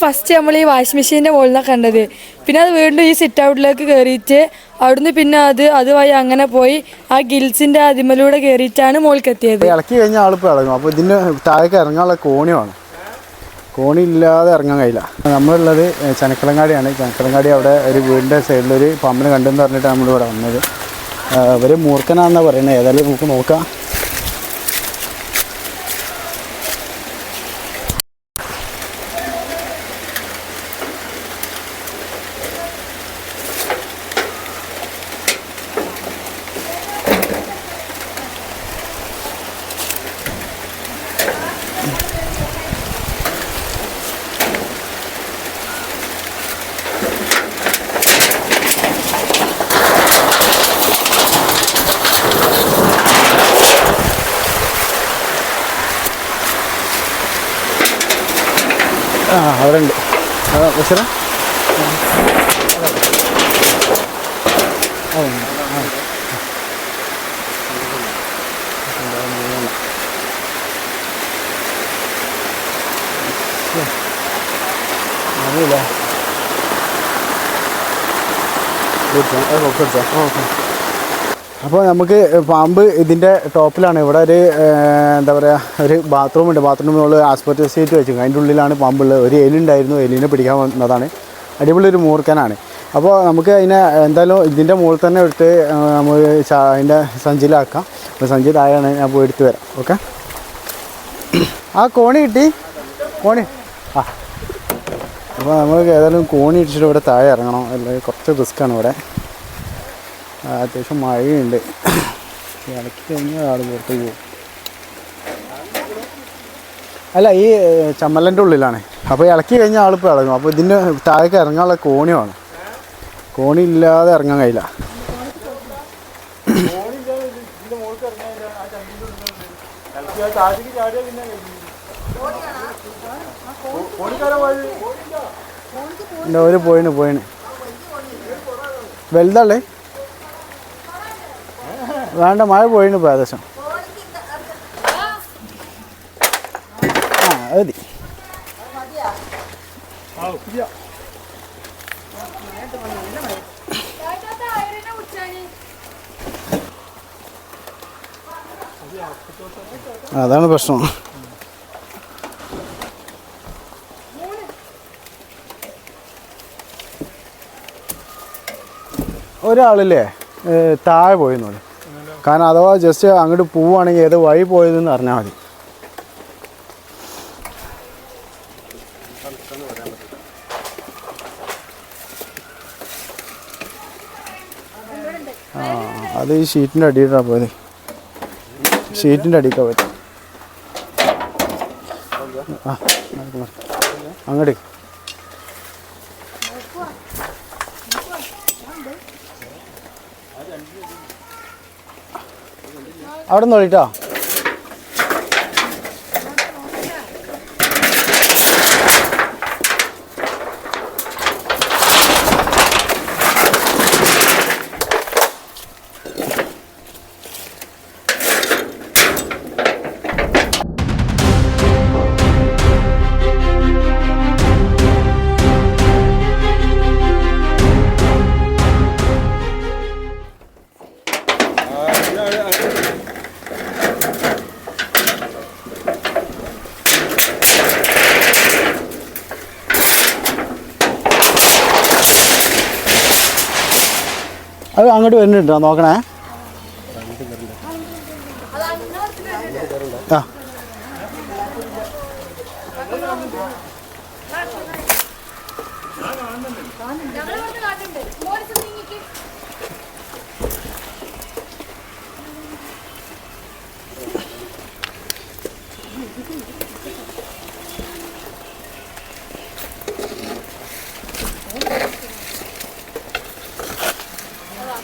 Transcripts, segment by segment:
First നമ്മൾ ഈ washing മെഷീന്റെ മുകളിലാണ് കണ്ടത്. പിന്നെ അത് വീണ്ടും ഈ സിറ്റ് ഔട്ടിലേക്ക് കയറിയിട്ട് അവിടുന്ന് പിന്നെ അത് അതുമായി അങ്ങനെ പോയി ആ ഗിൽസിന്റെ അതിമലൂടെ കയറിയിട്ടാണ് മുകളിൽ എത്തിയത് ഇളക്കി കഴിഞ്ഞാൽ ആളിപ്പോൾ ഇളകും. അപ്പോൾ ഇതിന്റെ താഴേക്ക് ഇറങ്ങാനുള്ള കോണി വേണം കോണി ഇല്ലാതെ ഇറങ്ങാൻ കഴിയില്ല. നമ്മളുള്ളത് ചനക്കളങ്ങാടിയാണ് ചനക്കളങ്ങാടി അവിടെ ഒരു വീടിന്റെ സൈഡിലൊരു പമ്പിന് കണ്ടെന്ന് പറഞ്ഞിട്ട് നമ്മളിവിടെ വന്നത്. ഒരു മൂർക്കനാന്നാ പറയുന്നത് ഏതായാലും നമുക്ക് നോക്കാം. അവിടെ ഉണ്ട് ബഷറ അറിയില്ല അപ്പോൾ നമുക്ക് പാമ്പ് ഇതിന്റെ ടോപ്പിലാണ്. ഇവിടെ ഒരു എന്താ പറയുക ഒരു ബാത്റൂം ഉണ്ട്. ബാത്റൂമിനുള്ള ആസ്പത്രി സീറ്റ് വെച്ചു അതിന്റെ ഉള്ളിലാണ് പാമ്പുള്ളത്. ഒരു എലി ഉണ്ടായിരുന്നു. എലിനെ പിടിക്കാൻ വന്നതാണ്. അടിപൊളി ഒരു മൂർക്കനാണ് അപ്പോൾ നമുക്ക് അതിനെ എന്തായാലും ഇതിന്റെ മുകളിൽ തന്നെ എടുത്ത് നമ്മൾ അതിന്റെ സഞ്ചിയിലാക്കാം. അപ്പോൾ സഞ്ചി താഴെയാണ്. ഞാൻ പോയി എടുത്ത് വരാം. ഓക്കെ? ആ കോണി കിട്ടി. കോണി. ആ. അപ്പോൾ നമുക്ക് ഏതായാലും കോണി ഇടിച്ചിട്ട് ഇവിടെ താഴെ ഇറങ്ങണം. അല്ലെങ്കിൽ കുറച്ച് റിസ്ക്കാണ് ഇവിടെ. അത്യാവശ്യം മഴയുണ്ട്. ഇളക്കി കഴിഞ്ഞാൽ ആൾ പുറത്ത് പോകും. അല്ല ഈ ചമ്മലന്റെ ഉള്ളിലാണ്. അപ്പോൾ ഇളക്കി കഴിഞ്ഞാൽ ആളിപ്പോൾ ഇളകും അപ്പോൾ ഇതിന്റെ താഴേക്ക് ഇറങ്ങാനുള്ള കോണി വേണം കോണി ഇല്ലാതെ ഇറങ്ങാൻ കഴിയില്ല. ഒരു പോയിന് പോയിന്. വലുതല്ലേ വേണ്ട മഴ പോയിന് ഇപ്പോൾ ആ മതി. അതാണ് പ്രശ്നം. ഒരാളില്ലേ താഴെ പോയെന്നു കാരണം അഥവാ ജസ്റ്റ് അങ്ങോട്ട് പോവുകയാണെങ്കിൽ ഏത് വഴി പോയതെന്ന് അറിഞ്ഞാൽ മതി. ആ അത് ഈ ഷീറ്റിന്റെ അടിയിട്ടാണ് പോയത്. ഷീറ്റിന്റെ അടിയിലാണ് പോയത്. ആ. അങ്ങോട്ട്. അവിടെ നിന്ന് വിളിട്ടോ? അത് അങ്ങോട്ട് വരുന്നുണ്ടോ നോക്കണേ. ആ.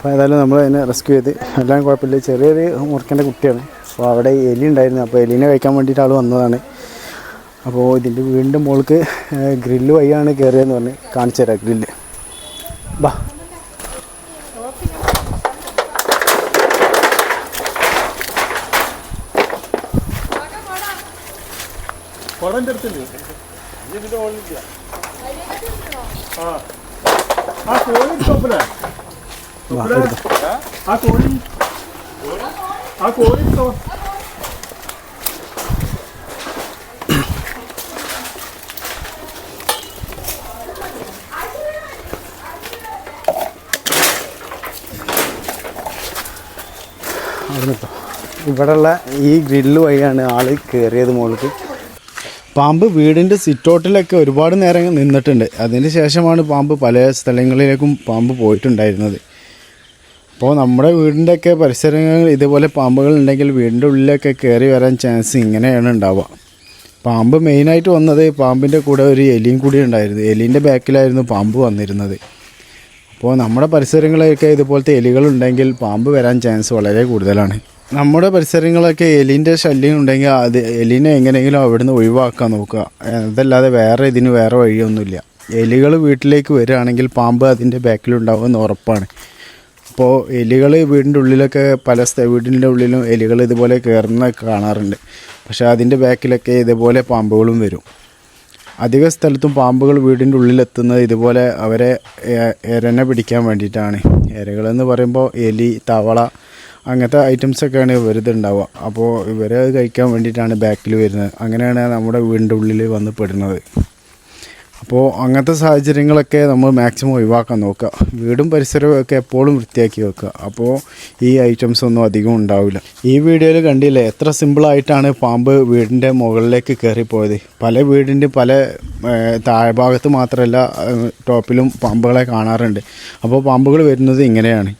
അപ്പോൾ ഏതായാലും നമ്മൾ അതിനെ റെസ്ക്യൂ ചെയ്ത്. എല്ലാം കുഴപ്പമില്ല. ചെറിയൊരു മുറുക്കന്റെ കുട്ടിയാണ്. അപ്പോൾ അവിടെ എലി ഉണ്ടായിരുന്നു. അപ്പോൾ എലിനെ കഴിക്കാൻ വേണ്ടിയിട്ട് ആൾ വന്നതാണ്. അപ്പോൾ ഇതിന്റെ വീണ്ടും മോൾക്ക് ഗ്രില്ല് വഴിയാണ് കയറിയതെന്ന് പറഞ്ഞ് കാണിച്ചു തരാം ഗ്രില്ല് ബാ. ആ. ആ കോഴി ടോപ്പിലെ വാ, എടുത്തോ. ആ കോഴി. ആ കോഴി ഇട്ടോ അവിടെ ഇവിടെയുള്ള ഈ ഗ്രില്ല് വഴിയാണ് ആൾ കയറിയത് മുകളിലേക്ക് പാമ്പ് വീടിന്റെ സിറ്റൗട്ടിലൊക്കെ ഒരുപാട് നേരം നിന്നിട്ടുണ്ട്. അതിന് ശേഷമാണ് പാമ്പ് പല സ്ഥലങ്ങളിലേക്കും പാമ്പ് പോയിട്ടുണ്ടായിരുന്നത്. അപ്പോൾ നമ്മുടെ വീടിന്റെ ഒക്കെ പരിസരങ്ങളിൽ ഇതുപോലെ പാമ്പുകൾ ഉണ്ടെങ്കിൽ വീടിന്റെ ഉള്ളിലൊക്കെ കയറി വരാൻ ചാൻസ് ഇങ്ങനെയാണ് ഉണ്ടാവുക. പാമ്പ് മെയിനായിട്ട് വന്നത് പാമ്പിന്റെ കൂടെ ഒരു എലിയും കൂടി ഉണ്ടായിരുന്നു. എലീന്റെ ബാക്കിലായിരുന്നു പാമ്പ് വന്നിരുന്നത്. അപ്പോൾ നമ്മുടെ പരിസരങ്ങളൊക്കെ ഇതുപോലത്തെ എലികളുണ്ടെങ്കിൽ പാമ്പ് വരാൻ ചാൻസ് വളരെ കൂടുതലാണ്. നമ്മുടെ പരിസരങ്ങളൊക്കെ എലീന്റെ ശല്യം ഉണ്ടെങ്കിൽ അത് എലീനെ എങ്ങനെയെങ്കിലും അവിടുന്ന് ഒഴിവാക്കാൻ നോക്കുക. അതല്ലാതെ വേറെ ഇതിന് വേറെ വഴിയൊന്നുമില്ല. എലികൾ വീട്ടിലേക്ക് വരികയാണെങ്കിൽ പാമ്പ് അതിന്റെ ബാക്കിലുണ്ടാവുമെന്ന് ഉറപ്പാണ്. അപ്പോൾ എലികൾ വീടിന്റെ ഉള്ളിലൊക്കെ പല സ്ഥ വീടിന്റെ ഉള്ളിലും എലികൾ ഇതുപോലെ കയറുന്ന കാണാറുണ്ട്. പക്ഷേ അതിന്റെ ബാക്കിലൊക്കെ ഇതുപോലെ പാമ്പുകളും വരും. അധിക സ്ഥലത്തും പാമ്പുകൾ വീടിന്റെ ഉള്ളിലെത്തുന്നത് ഇതുപോലെ അവരെ ഇരനെ പിടിക്കാൻ വേണ്ടിയിട്ടാണ്. എരകളെന്ന് പറയുമ്പോൾ എലി തവള അങ്ങനത്തെ ഐറ്റംസൊക്കെയാണ് ഇവരിത് ഉണ്ടാവുക അപ്പോൾ ഇവരെ കഴിക്കാൻ വേണ്ടിയിട്ടാണ് ബാക്കിൽ വരുന്നത്. അങ്ങനെയാണ് നമ്മുടെ വീടിന്റെ ഉള്ളിൽ വന്ന് പെടുന്നത്. അപ്പോൾ അങ്ങനത്തെ സാഹചര്യങ്ങളൊക്കെ നമ്മൾ മാക്സിമം ഒഴിവാക്കാൻ നോക്കുക. വീടും പരിസരവും ഒക്കെ എപ്പോഴും വൃത്തിയാക്കി വെക്കുക. അപ്പോൾ ഈ ഐറ്റംസ് ഒന്നും അധികം ഉണ്ടാവില്ല. ഈ വീഡിയോയിൽ കണ്ടില്ലേ എത്ര സിമ്പിളായിട്ടാണ് പാമ്പ് വീടിന്റെ മുകളിലേക്ക് കയറിപ്പോയത്. പല വീടിന്റെ പല താഴ്ഭാഗത്ത് മാത്രമല്ല ടോപ്പിലും പാമ്പുകളെ കാണാറുണ്ട്. അപ്പോൾ പാമ്പുകൾ വരുന്നത് ഇങ്ങനെയാണ്.